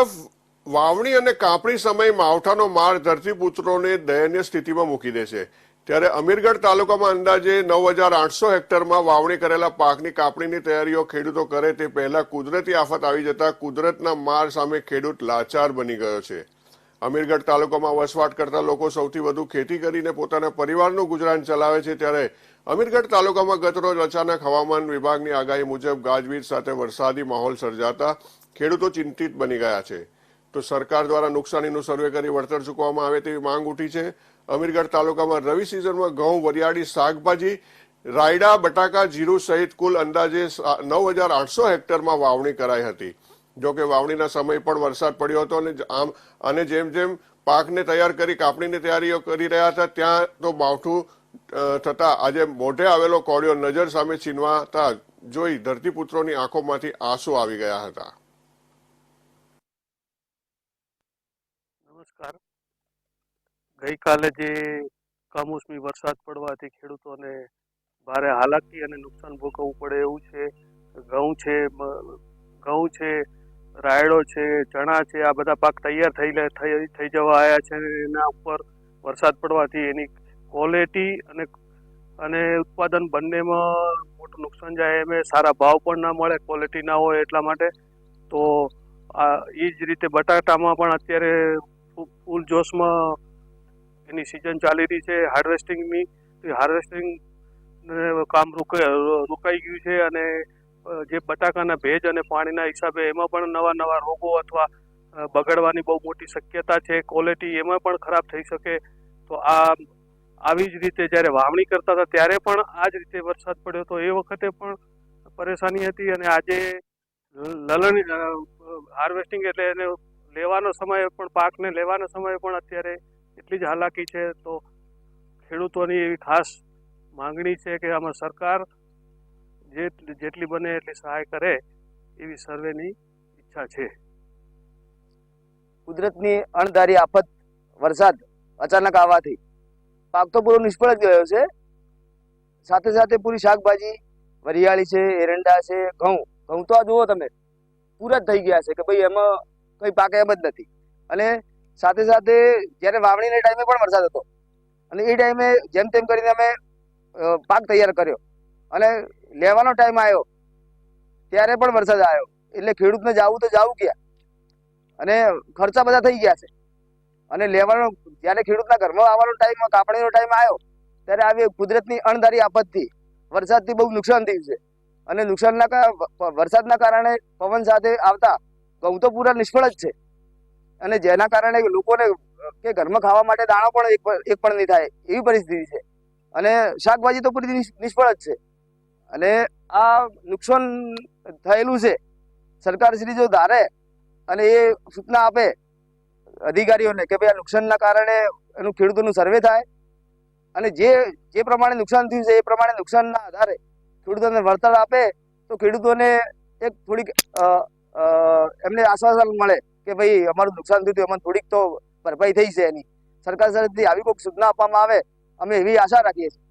તરફ વાવણી અને કાપણી સમયે માવઠાનો માર ધરતીપુત્રોને દયનીય સ્થિતિમાં મૂકી દે છે. ત્યારે અમીરગઢ તાલુકામાં અંદાજે નવ હજાર આઠસો હેક્ટરમાં વાવણી કરેલા પાકની કાપણીની તૈયારીઓ ખેડૂતો કરે તે પહેલા કુદરતી આફત આવી જતા કુદરતના માર સામે ખેડૂત લાચાર બની ગયો છે. અમીરગઢ તાલુકામાં વસવાટ કરતા લોકો સૌથી વધુ ખેતી કરીને પોતાના પરિવારનું ગુજરાન ચલાવે છે ત્યારે અમીરગઢ તાલુકામાં ગતરોજ અચાનક હવામાન વિભાગની આગાહી મુજબ ગાજવીજ સાથે વરસાદી માહોલ સર્જાતા ખેડૂતો ચિંતિત બની ગયા છે. તો સરકાર દ્વારા નુકસાનીનું સર્વે કરી વળતર ચૂકવવામાં આવે તેવી માંગ ઉઠી છે. અમીરગઢ તાલુકામાં રવિ સિઝનમાં ઘઉં, વરિયાળી, શાકભાજી, રાયડા, બટાકા, જીરું સહિત કુલ અંદાજે નવ હજાર આઠસો હેક્ટરમાં વાવણી કરાઈ હતી. જોકે વાવણીના સમય પણ વરસાદ પડ્યો હતો અને જેમ જેમ પાકને તૈયાર કરી, કાપણીની તૈયારીઓ કરી રહ્યા હતા, ત્યાં તો માવઠું થતા આજે મોઢે આવેલો કોળિયો નજર સામે છીનવાતા જોઈ ધરતીપુત્રોની આંખોમાંથી આંસુ આવી ગયા હતા. ગઈકાલે જે કમોસમી વરસાદ પડવાથી ખેડૂતોને ભારે હાલાકી અને નુકસાન ભોગવવું પડે એવું છે. ઘઉં છે ઘઉં છે રાયડો છે, ચણા છે, આ બધા પાક તૈયાર થઈ થઈ જવા આવ્યા છે એના ઉપર વરસાદ પડવાથી એની ક્વોલિટી અને અને ઉત્પાદન બંનેમાં મોટું નુકસાન જાય એમ સારા ભાવ પણ ના મળે ક્વોલિટી ના હોય એટલા માટે. તો આ એ જ રીતે બટાટામાં પણ અત્યારે ફૂલ જોશમાં એની સિઝન ચાલી રહી છે હાર્વેસ્ટિંગની હાર્વેસ્ટિંગ કામ રોકાઈ ગયું છે અને જે બટાકાના ભેજ અને પાણીના હિસાબે એમાં પણ નવા નવા રોગો અથવા બગડવાની બહુ મોટી શક્યતા છે ક્વોલિટી એમાં પણ ખરાબ થઈ શકે. તો આ આવી જ રીતે જ્યારે વાવણી કરતા હતા ત્યારે પણ આ જ રીતે વરસાદ પડ્યો તો એ વખતે પણ પરેશાની હતી અને આજે લલણ હાર્વેસ્ટિંગ એટલે એને લેવાનો સમય પણ, પાકને લેવાનો સમય પણ અત્યારે એટલી જ હાલાકી છે. તો ખેડૂતોની એવી ખાસ માંગણી છે કે આમાં સરકાર જે જેટલી બને એટલી સહાય કરે એવી સર્વેની ઈચ્છા છે. કુદરતની અણધારી આફત, વરસાદ અચાનક આવવાથી પાક તો પૂરો નિષ્ફળ જ ગયો છે. સાથે સાથે પૂરી શાકભાજી, વરિયાળી છે, એરંડા છે, ઘઉં. ઘઉં તો આ જુઓ તમે, પૂરા જ થઈ ગયા છે કે ભાઈ એમાં કંઈ પાક એમ જ નથી. અને સાથે સાથે જ્યારે વાવણીના ટાઈમે પણ વરસાદ હતો. અને એ ટાઈમે જેમ તેમ કરીને અમે પાક તૈયાર કર્યો. અને લેવાનો ટાઈમ આવ્યો ત્યારે પણ વરસાદ આવ્યો એટલે ખેડૂતને જાવું તો જાવું ક્યાં? અને ખર્ચા બધા થઈ ગયા છે. અને લેવાનો, જ્યારે ખેડૂતના ઘરમાં આવવાનો ટાઈમ કાપણીનો ટાઈમ આવ્યો ત્યારે આવી કુદરતની અણધારી આફતથી વરસાદથી બહુ નુકસાન થયું છે. અને નુકસાનના વરસાદના કારણે પવન સાથે આવતા ઘઉં તો પૂરા નિષ્ફળ જ છે. અને જેના કારણે લોકોને, કે ઘરમાં ખાવા માટે દાણો પણ એક પણ- નહીં થાય એવી પરિસ્થિતિ છે. અને શાકભાજી તો પૂરી નિષ્ફળ જ છે. અને આ નુકસાન થયેલું છે. સરકારશ્રી જો ધારે અને એ સૂચના આપે અધિકારીઓને કે ભાઈ આ નુકસાનના કારણે એનું ખેડૂતોનું સર્વે થાય અને જે જે પ્રમાણે નુકસાન થયું છે એ પ્રમાણે નુકસાનના આધારે ખેડૂતોને વળતર આપે તો ખેડૂતોને એક થોડીક એમને આશ્વાસન મળે કે ભાઈ અમારું નુકસાન થયું હતું, એમાં થોડીક તો ભરપાઈ થઈ છે એની. સરકાર તરફથી આવી કોઈક સૂચના આપવામાં આવે, અમે એવી આશા રાખીએ છીએ.